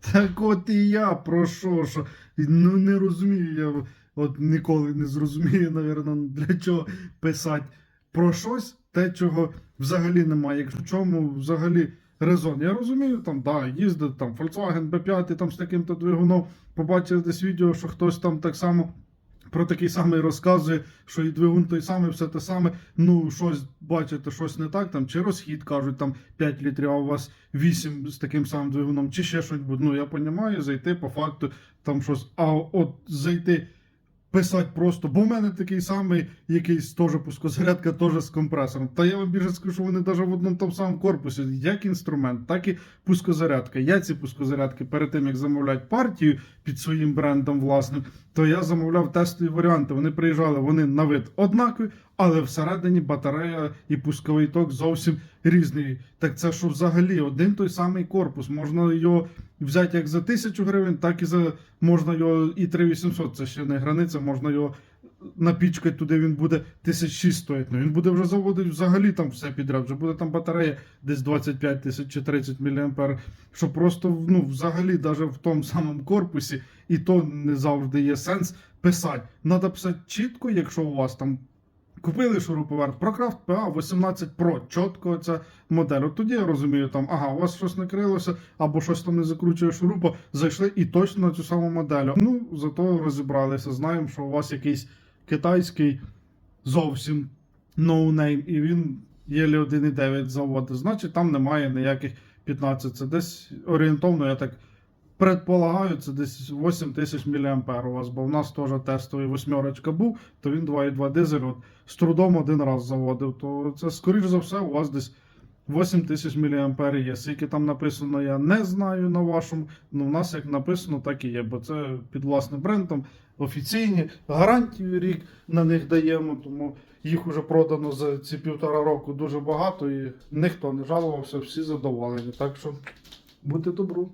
Так от і я про що, що ну не розумію, я от ніколи не зрозумію, напевно, для чого писати про щось, те, чого взагалі немає. Якщо чому взагалі резон. Я розумію, там, да, їздить там Volkswagen B5 там з таким-то двигуном, побачив десь відео, що хтось там так само. Про такий самий розказує, що і двигун той самий, все те саме. Ну, щось бачите, щось не так, там, чи розхід кажуть, там 5 літрів, а у вас 8 з таким самим двигуном, чи ще щось. Ну, я розумію, зайти по факту, там щось. А от зайти писати просто, бо в мене такий самий якийсь теж пускозарядка, теж з компресором. Та я вам більше скажу, що вони навіть в одному тому самому корпусі, як інструмент, так і пускозарядка. Я ці пускозарядки перед тим, як замовляти партію під своїм брендом власним, то я замовляв тестові варіанти. Вони приїжджали, вони на вид однакові, але всередині батарея і пусковий ток зовсім різний. Так це що взагалі один той самий корпус. Можна його взяти як за тисячу гривень, так і за можна його і 3800, Це ще не границя, можна його напічкати туди. Він буде 1006 стоїть. Ну він буде вже заводити взагалі там все підряд. Вже буде там батарея десь 25 тисяч чи 30 мА, що просто ну, взагалі, навіть в тому самому корпусі, і то не завжди є сенс писати. Треба писати чітко, якщо у вас там. Купили шуруповерт ProCraft PA 18 Pro, чітко ця модель. От тоді я розумію, там, ага, у вас щось накрилося, або щось там не закручує шурупа, зайшли і точно на цю саму модель. Ну, зато розібралися. Знаємо, що у вас якийсь китайський зовсім ноунейм, і він єлі 1,9 заводить. Значить, там немає ніяких 15. Це десь орієнтовно, я так предполагаю, це десь 8 тисяч мА у вас, бо в нас теж тестовий восьмерочка був, то він 2,2 дизель от, з трудом один раз заводив. То це, скоріш за все, у вас десь 8 тисяч мА є. Скільки там написано, я не знаю на вашому. Ну, у нас як написано, так і є, бо це під власним брендом. Офіційні гарантію рік на них даємо, тому їх уже продано за ці півтора року дуже багато і ніхто не жалувався, всі задоволені. Так що будьте добру.